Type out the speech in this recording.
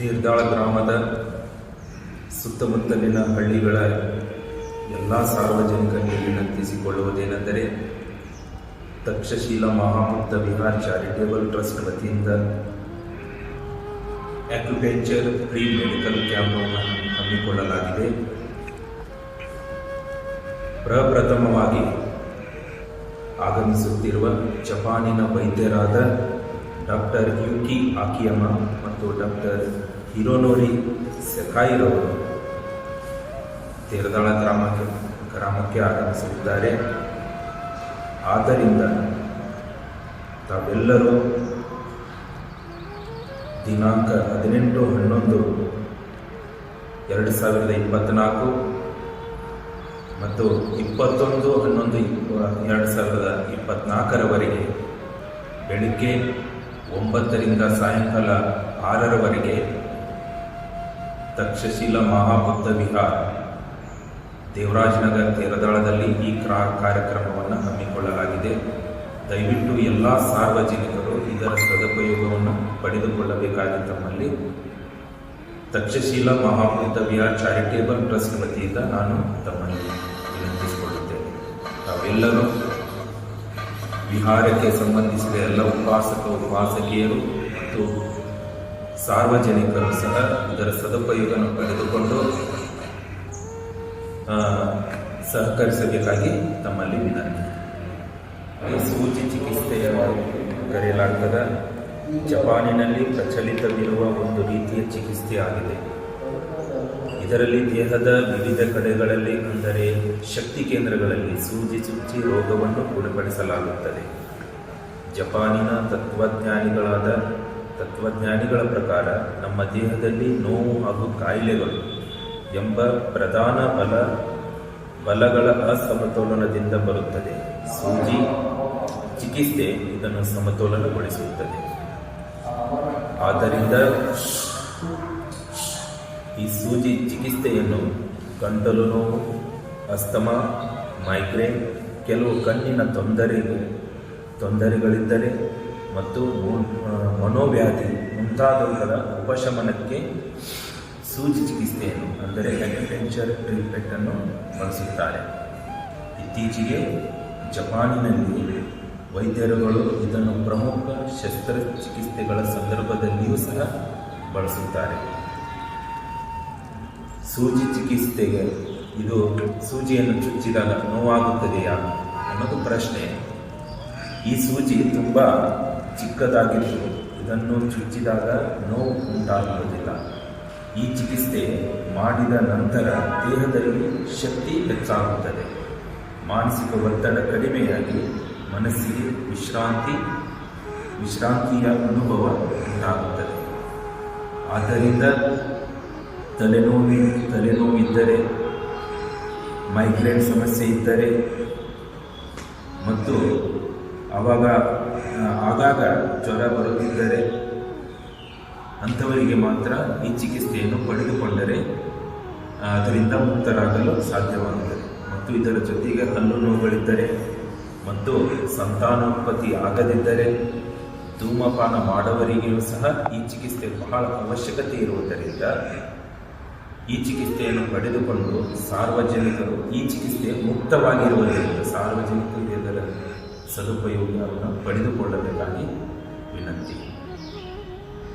ತೀರ್ದಾಳ ಗ್ರಾಮದ ಸುತ್ತಮುತ್ತಲಿನ ಹಳ್ಳಿಗಳ ಎಲ್ಲ ಸಾರ್ವಜನಿಕರಿಗೆ ವಿನಂತಿಸಿಕೊಳ್ಳುವುದೇನೆಂದರೆ ತಕ್ಷಶೀಲ ಮಹಾಮುಕ್ತ ವಿಹಾರ್ ಚಾರಿಟೇಬಲ್ ಟ್ರಸ್ಟ್ ವತಿಯಿಂದ ಆಕ್ಯುಪೆಂಚರ್ ಫ್ರೀ ಮೆಡಿಕಲ್ ಕ್ಯಾಂಪನ್ನು ಹಮ್ಮಿಕೊಳ್ಳಲಾಗಿದೆ. ಪ್ರಪ್ರಥಮವಾಗಿ ಆಗಮಿಸುತ್ತಿರುವ ಜಪಾನಿನ ವೈದ್ಯರಾದ ಡಾಕ್ಟರ್ ಯುಕಿ ಆಕಿಯಮ ಮತ್ತು ಡಾಕ್ಟರ್ ಹಿರೋನೋರಿ ಸೆಕಾಯಿರವರು ತೇರದಾಳ ಗ್ರಾಮಕ್ಕೆ ಗ್ರಾಮಕ್ಕೆ ಆಗಮಿಸಲಿದ್ದಾರೆ. ಆದ್ದರಿಂದ ತಾವೆಲ್ಲರೂ ದಿನಾಂಕ ಹದಿನೆಂಟು ಹನ್ನೊಂದು ಎರಡು ಸಾವಿರದ ಇಪ್ಪತ್ತ್ನಾಲ್ಕು ಮತ್ತು ಇಪ್ಪತ್ತೊಂದು ಹನ್ನೊಂದು ಇಪ್ಪ- ಎರಡು ಸಾವಿರದ ಇಪ್ಪತ್ತ್ನಾಲ್ಕರವರೆಗೆ ಬೆಳಿಗ್ಗೆ ಒಂಬತ್ತರಿಂದ ಸಾಯಂಕಾಲ ಆರರವರೆಗೆ ತಕ್ಷಶಿಲ ಮಹಾಬುದ್ಧ ವಿಹಾರ. ದೇವರಾಜನಗರ ತೀರದಾಳದಲ್ಲಿ ಈ ಕ್ರಾ ಕಾರ್ಯಕ್ರಮವನ್ನು ಹಮ್ಮಿಕೊಳ್ಳಲಾಗಿದೆ. ದಯವಿಟ್ಟು ಎಲ್ಲ ಸಾರ್ವಜನಿಕರು ಇದರ ಸದುಪಯೋಗವನ್ನು ಪಡೆದುಕೊಳ್ಳಬೇಕಾಗಿ ತಮ್ಮಲ್ಲಿ ತಕ್ಷಶೀಲ ಮಹಾಬುದ್ಧ ವಿಹಾರ್ ಚಾರಿಟೇಬಲ್ ಟ್ರಸ್ಟ್ ವತಿಯಿಂದ ನಾನು ತಮ್ಮಲ್ಲಿ ವಿನಂತಿಸಿಕೊಳ್ಳುತ್ತೇನೆ. ತಾವೆಲ್ಲರೂ ವಿಹಾರಕ್ಕೆ ಸಂಬಂಧಿಸಿದ ಎಲ್ಲ ಉಪಾಸಕ, ಉಪಾಸಕಿಯರು ಮತ್ತು ಸಾರ್ವಜನಿಕರು ಸಹ ಇದರ ಸದುಪಯೋಗವನ್ನು ಪಡೆದುಕೊಂಡು ಸಹಕರಿಸಬೇಕಾಗಿ ತಮ್ಮಲ್ಲಿ ವಿನಂತಿ. ಸೂಜಿ ಚಿಕಿತ್ಸೆಯನ್ನು ಕರೆಯಲಾಗ್ತದೆ. ಜಪಾನಿನಲ್ಲಿ ಪ್ರಚಲಿತವಿರುವ ಒಂದು ರೀತಿಯ ಚಿಕಿತ್ಸೆಯಾಗಿದೆ ಇದರಲ್ಲಿ ದೇಹದ ವಿವಿಧ ಕಡೆಗಳಲ್ಲಿ, ಅಂದರೆ ಶಕ್ತಿ ಕೇಂದ್ರಗಳಲ್ಲಿ ಸೂಜಿ ಚುಚ್ಚಿ ರೋಗವನ್ನು ಗುಣಪಡಿಸಲಾಗುತ್ತದೆ. ಜಪಾನಿನ ತತ್ವಜ್ಞಾನಿಗಳಾದ ತತ್ವಜ್ಞಾನಿಗಳ ಪ್ರಕಾರ ನಮ್ಮ ದೇಹದಲ್ಲಿ ನೋವು ಹಾಗೂ ಕಾಯಿಲೆಗಳು ಎಂಬ ಪ್ರಧಾನ ಬಲ, ಬಲಗಳ ಅಸಮತೋಲನದಿಂದ ಬರುತ್ತದೆ. ಸೂಜಿ ಚಿಕಿತ್ಸೆ ಇದನ್ನು ಸಮತೋಲನಗೊಳಿಸುತ್ತದೆ. ಆದ್ದರಿಂದ ಈ ಸೂಜಿ ಚಿಕಿತ್ಸೆಯನ್ನು ಗಂಟಲು ನೋವು, ಅಸ್ತಮ, ಮೈಗ್ರೇನ್, ಕೆಲವು ಕಣ್ಣಿನ ತೊಂದರೆ ತೊಂದರೆಗಳಿದ್ದರೆ ಮತ್ತು ಮನೋವ್ಯಾಧಿ ಮುಂತಾದವುಗಳ ಉಪಶಮನಕ್ಕೆ ಸೂಜಿ ಚಿಕಿತ್ಸೆಯನ್ನು, ಅಂದರೆ ಅಡ್ವೆಂಚರ್ ಟ್ರೀಟ್ಮೆಂಟ್ ಅನ್ನು ಬಳಸುತ್ತಾರೆ. ಇತ್ತೀಚೆಗೆ ಜಪಾನಿನಲ್ಲಿ ವೈದ್ಯರುಗಳು ಇದನ್ನು ಪ್ರಮುಖ ಶಸ್ತ್ರಚಿಕಿತ್ಸೆಗಳ ಸಂದರ್ಭದಲ್ಲಿಯೂ ಸಹ ಬಳಸುತ್ತಾರೆ. ಸೂಜಿ ಚಿಕಿತ್ಸೆಗೆ ಇದು ಸೂಜಿಯನ್ನು ಚುಚ್ಚಿದಾಗ ನೋವಾಗುತ್ತದೆಯಾ ಅನ್ನೋದು ಪ್ರಶ್ನೆ. ಈ ಸೂಜಿ ತುಂಬ ಚಿಕ್ಕದಾಗಿದ್ದು ಇದನ್ನು ಚುಚ್ಚಿದಾಗ ನೋವು ಉಂಟಾಗುವುದಿಲ್ಲ. ಈ ಚಿಕಿತ್ಸೆ ಮಾಡಿದ ನಂತರ ದೇಹದಲ್ಲಿ ಶಕ್ತಿ ಹೆಚ್ಚಾಗುತ್ತದೆ. ಮಾನಸಿಕ ಒತ್ತಡ ಕಡಿಮೆಯಾಗಿ ಮನಸ್ಸಿಗೆ ವಿಶ್ರಾಂತಿ, ವಿಶ್ರಾಂತಿಯ ಅನುಭವ ಉಂಟಾಗುತ್ತದೆ. ಆದ್ದರಿಂದ ತಲೆನೋವಿ, ತಲೆನೋವಿದ್ದರೆ, ಮೈಗ್ರೇನ್ ಸಮಸ್ಯೆ ಇದ್ದರೆ ಮತ್ತು ಆವಾಗ ಆಗಾಗ ಜ್ವರ ಬರುತ್ತಿದ್ದರೆ ಅಂಥವರಿಗೆ ಮಾತ್ರ ಈ ಚಿಕಿತ್ಸೆಯನ್ನು ಪಡೆದುಕೊಂಡರೆ ಅದರಿಂದ ಮುಕ್ತರಾಗಲು ಸಾಧ್ಯವಾಗುತ್ತದೆ. ಮತ್ತು ಇದರ ಜೊತೆಗೆ ಹಲ್ಲು ನೋವುಗಳಿದ್ದರೆ ಮತ್ತು ಸಂತಾನೋತ್ಪತ್ತಿ ಆಗದಿದ್ದರೆ, ಧೂಮಪಾನ ಮಾಡುವವರಿಗೂ ಸಹ ಈ ಚಿಕಿತ್ಸೆ ಬಹಳ ಅವಶ್ಯಕತೆ ಇರುವುದರಿಂದ ಈ ಚಿಕಿತ್ಸೆಯನ್ನು ಪಡೆದುಕೊಂಡು ಸಾರ್ವಜನಿಕರು ಈ ಚಿಕಿತ್ಸೆ ಮುಕ್ತವಾಗಿರುವುದರಿಂದ, ಸಾರ್ವಜನಿಕರು ಇದರ ಸದುಪಯೋಗವನ್ನು ಪಡೆದುಕೊಳ್ಳಬೇಕಾಗಿ ವಿನಂತಿ